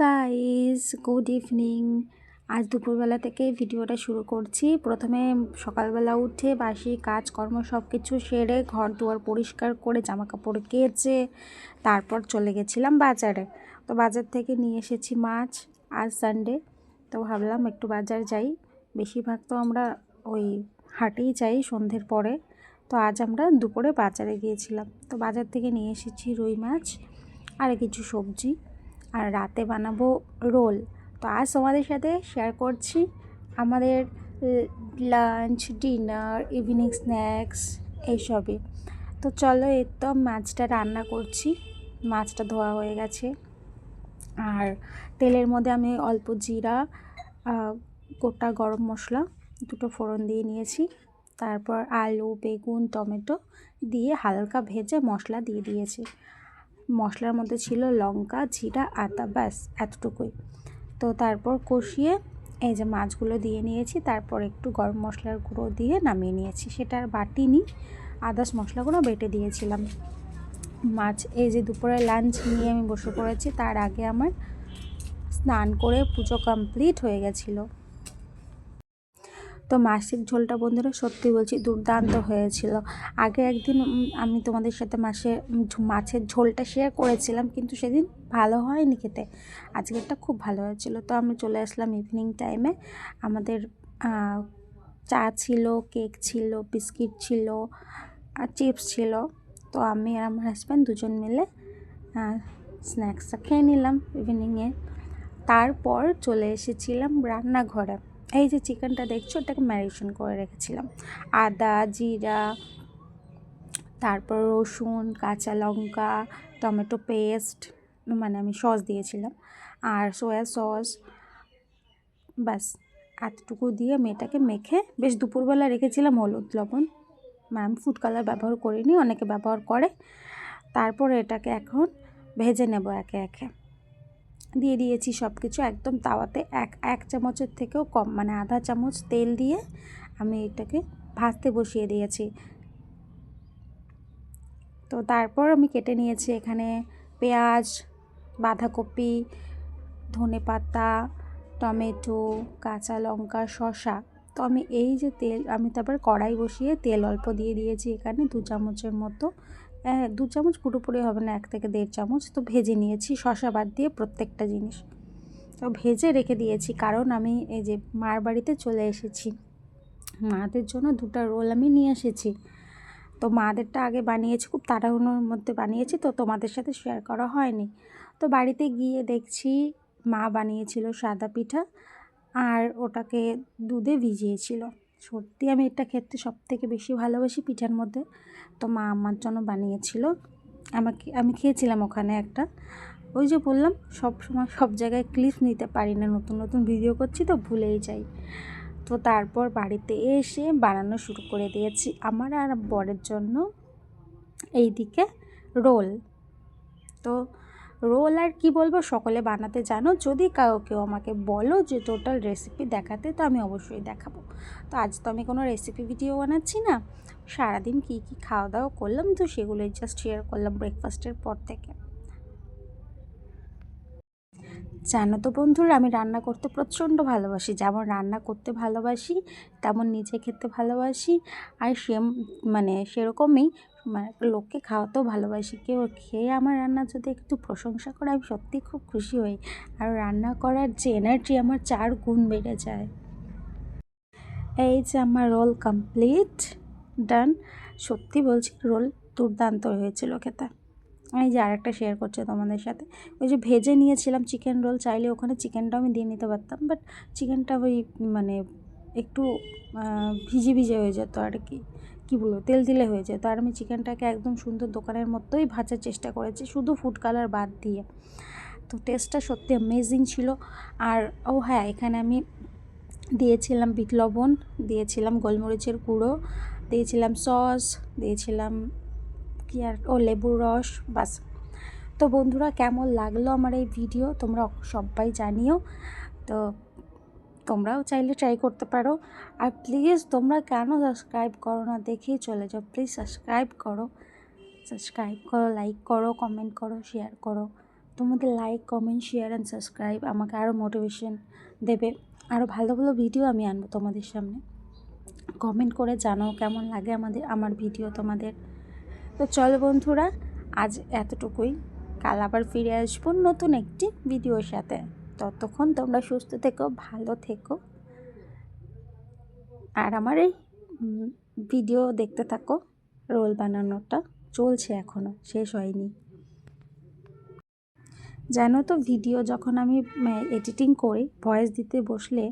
Guys, good evening. আজ দুপুরবেলা থেকে ভিডিওটা শুরু করছি। প্রথমে সকালবেলা উঠে বাসি, কাজকর্ম সব কিছু সেরে ঘর দুয়ার পরিষ্কার করে জামা কাপড় কেচে তারপর চলে গেছিলাম বাজারে। তো বাজার থেকে নিয়ে এসেছি মাছ আজ সানডে তো ভাবলাম একটু বাজার যাই। বেশিরভাগ তো আমরা ওই হাটেই যাই সন্ধ্যের পরে। তো আজ আমরা দুপুরে বাজারে গিয়েছিলাম। তো বাজার থেকে নিয়ে এসেছি রুই মাছ, আর কিছু সবজি। আর রাতে বানাবো রোল। তো আজ তোমাদের সাথে শেয়ার করছি আমাদের লাঞ্চ ডিনার ইভিনিং স্ন্যাক্স এইসবই। তো চলো এর তো মাছটা রান্না করছি। মাছটা ধোয়া হয়ে গেছে। আর তেলের মধ্যে আমি অল্প জিরা গোটা গরম মশলা দুটো ফোড়ন দিয়ে নিয়েছি। তারপর আলু, বেগুন, টমেটো দিয়ে হালকা ভেজে মশলা দিয়ে দিয়েছি। মশলার মধ্যে ছিল লঙ্কা, জিরা, আদা, ব্যাস, এতটুকুই। তো তারপর কষিয়ে এই যে মাছগুলো দিয়ে নিয়েছি, তারপর একটু গরম মশলার গুঁড়ো দিয়ে নামিয়ে নিয়েছি। সেটা আর বাটিনি, আদার্স মশলাগুলো বেটে দিয়েছিলাম। মাছ, এই যে দুপুরে লাঞ্চ নিয়ে আমি বসে পড়েছি, তার আগে আমার স্নান করে পুজো কমপ্লিট হয়ে গেছিল। তো মাসিক ঝোলটা বন্ধুরা সত্যি বলছি দুর্দান্ত হয়েছিল। আগে একদিন আমি তোমাদের সাথে মাসে মাছের ঝোলটা শেয়ার করেছিলাম, কিন্তু সেদিন ভালো হয়নি খেতে। আজকেরটা খুব ভালো হয়েছিল। তো আমি চলে আসলাম ইভিনিং টাইমে আমাদের চা ছিল কেক ছিল বিস্কিট ছিল আর চিপস ছিল। তো আমি আর আমার হাজব্যান্ড দুজন মিলে স্ন্যাক্সটা খেয়ে নিলাম ইভিনিংয়ে তারপর চলে এসেছিলাম রান্নাঘরে। এই যে চিকেনটা দেখছ ওটাকে ম্যারিনেশন করে রেখেছিলাম। আদা, জিরা, তারপর রসুন, কাঁচা লঙ্কা, টমেটো পেস্ট মানে আমি সস দিয়েছিলাম। আর সয়া সস ব্যাস, এতটুকু দিয়ে মেয়েটাকে মেখে বেশ দুপুরবেলা রেখেছিলাম হলুদ লবণ। ম্যাম ফুড কালার ব্যবহার করিনি, অনেকে ব্যবহার করে। তারপরে এটাকে এখন ভেজে নেব একে একে। দিয়ে দিয়েছি সব কিছু একদম তাওয়াতে এক এক চামচের থেকেও কম মানে আধা চামচ তেল দিয়ে আমি এটাকে ভাজতে বসিয়ে দিয়েছি। তো তারপর আমি কেটে নিয়েছি এখানে পেঁয়াজ, বাঁধাকপি, ধনে পাতা, টমেটো, কাঁচা লঙ্কা, শসা। তো আমি এই যে তেল, আমি তারপর কড়াই বসিয়ে তেল অল্প দিয়ে দিয়েছি এখানে দু চামচের মতো। দু চামচ পুরোপুরি হবে না, এক থেকে দেড় চামচ। তো ভেজে নিয়েছি শশা বাদ দিয়ে প্রত্যেকটা জিনিস। তো ভেজে রেখে দিয়েছি, কারণ আমি এই যে মার বাড়িতে চলে এসেছি, মাদের জন্য দুটো রোল আমি নিয়ে এসেছি। তো মাদেরটা আগে বানিয়েছি, খুব তাড়াহুড়োর মধ্যে বানিয়েছি, তো তোমাদের সাথে শেয়ার করা হয়নি। তো বাড়িতে গিয়ে দেখছি মা বানিয়েছিল সাদা পিঠা, আর ওটাকে দুধে ভিজিয়েছিল। সত্যি আমি এটা খেতে সব থেকে বেশি ভালোবাসি পিঠার মধ্যে। তো মা আমার জন্য বানিয়েছিল। আমাকে, আমি খেয়েছিলাম ওখানে একটা। ওই যে বললাম, সব সময় সব জায়গায় ক্লিপ নিতে পারি না। নতুন নতুন ভিডিও করছি তো ভুলেই যাই। তো তারপর বাড়িতে এসে বানানো শুরু করে দিয়েছি। আমার আর বরের জন্য এই দিকে রোল। তো রোল আর কি বলব? সকলে বানাতে জানো। যদি কাউ কেউ আমাকে বলো যে টোটাল রেসিপি দেখাতে, তো আমি অবশ্যই দেখাবো। তো আজ তো আমি কোনো রেসিপি ভিডিও বানাচ্ছি না। সারাদিন কী কী খাওয়া দাওয়া করলাম, তো সেগুলোই জাস্ট শেয়ার করলাম ব্রেকফাস্টের পর থেকে। জানো তো বন্ধুরা, আমি রান্না করতে প্রচণ্ড ভালোবাসি। যেমন রান্না করতে ভালোবাসি, তেমন নিজে খেতে ভালোবাসি। আর সেম মানে সেরকমই মানে লোককে খাওয়াতেও ভালোবাসি। কেউ খেয়ে আমার রান্না যদি একটু প্রশংসা করে, আমি সত্যিই খুব খুশি হই। আর রান্না করার যে এনার্জি আমার চার গুণ বেড়ে যায়। এই যে আমার রোল কমপ্লিট ডান সত্যি বলছি রোল দুর্দান্ত হয়েছিল খেতে। এই যে আরেকটা শেয়ার করছে তোমাদের সাথে। ওই যে ভেজে নিয়েছিলাম চিকেন রোল চাইলে ওখানে চিকেনটাও আমি দিয়ে নিতে পারতাম বাট চিকেনটা ওই মানে একটু ভিজে ভিজে হয়ে যেত আর কি। কী বলব, তেল দিলে হয়ে যেত। আর আমি চিকেনটাকে একদম সুন্দর দোকানের মতোই ভাজার চেষ্টা করেছি, শুধু ফুড কালার বাদ দিয়ে। তো টেস্টটা সত্যি অ্যামেজিং ছিল। আর, ও হ্যাঁ এখানে আমি দিয়েছিলাম বিট লবণ, দিয়েছিলাম গোলমরিচের গুঁড়ো, দিয়েছিলাম সস, দিয়েছিলাম আর, ও লেবুর রস, বাস। তো বন্ধুরা, কেমন লাগল আমার এই ভিডিও? তোমরা সবাই জানিও। তো তোমরাও চাইলে ট্রাই করতে পারো। আর প্লিজ তোমরা কেন সাবস্ক্রাইব করো না? দেখেই চলে যাও। প্লিজ সাবস্ক্রাইব করো। সাবস্ক্রাইব করো লাইক করো কমেন্ট করো শেয়ার করো। তোমাদের like comment share and subscribe আমাকে আরও মোটিভেশন দেবে। আরও ভালো ভালো ভিডিও আমি আনব তোমাদের সামনে। কমেন্ট করে জানাও কেমন লাগে আমাদের, আমার ভিডিও তোমাদের। তো চলো বন্ধুরা, আজ এতটুকুই। কাল আবার ফিরে আসব নতুন একটি ভিডিওর সাথে। ততক্ষণ তোমরা সুস্থ থেকো, ভালো থেকো। আর আমার এই ভিডিও দেখতে থাকো, রোল বানানোটা। চলছে এখনও শেষ হয়নি। জানো তো ভিডিও যখন আমি এডিটিং করি ভয়েস দিতে বসলে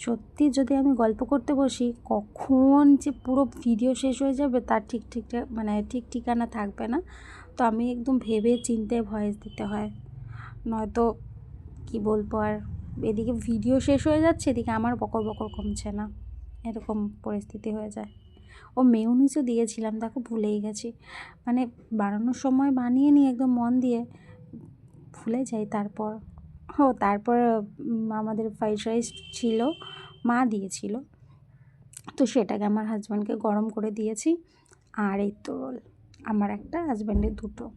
সত্যি যদি আমি গল্প করতে বসি, কখন যে পুরো ভিডিও শেষ হয়ে যাবে তার ঠিক ঠিক মানে ঠিক ঠিকানা থাকবে না। তো আমি একদম ভেবে চিনতে ভয়েস দিতে হয়। নয়তো কি বলব আর, এদিকে ভিডিও শেষ হয়ে যাচ্ছে, এদিকে আমার বকর বকর কমছে না। এরকম পরিস্থিতি হয়ে যায়। ও মেয়নিজও দিয়েছিলাম, দেখো ভুলেই গেছি। মানে বানানোর সময় বানিয়ে নিই একদম মন দিয়ে ভুলে যাই তারপর। ও তারপর আমাদের ফ্রাইড রাইস ছিল, মা দিয়েছিল। তো সেটাকে আমার হাজব্যান্ডকে গরম করে দিয়েছি। আর এই তো রোল আমার একটা হাজব্যান্ডের দুটো।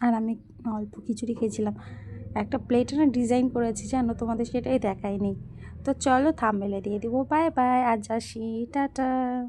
আর আমি অল্প খিচুড়ি খেয়েছিলাম। একটা প্লেটে না ডিজাইন করেছি, জানো, তোমাদের সেটাই দেখায়নি তো চলো থামবেলে দিয়ে দিব। বাই বাই, আজ আসি। টাটা।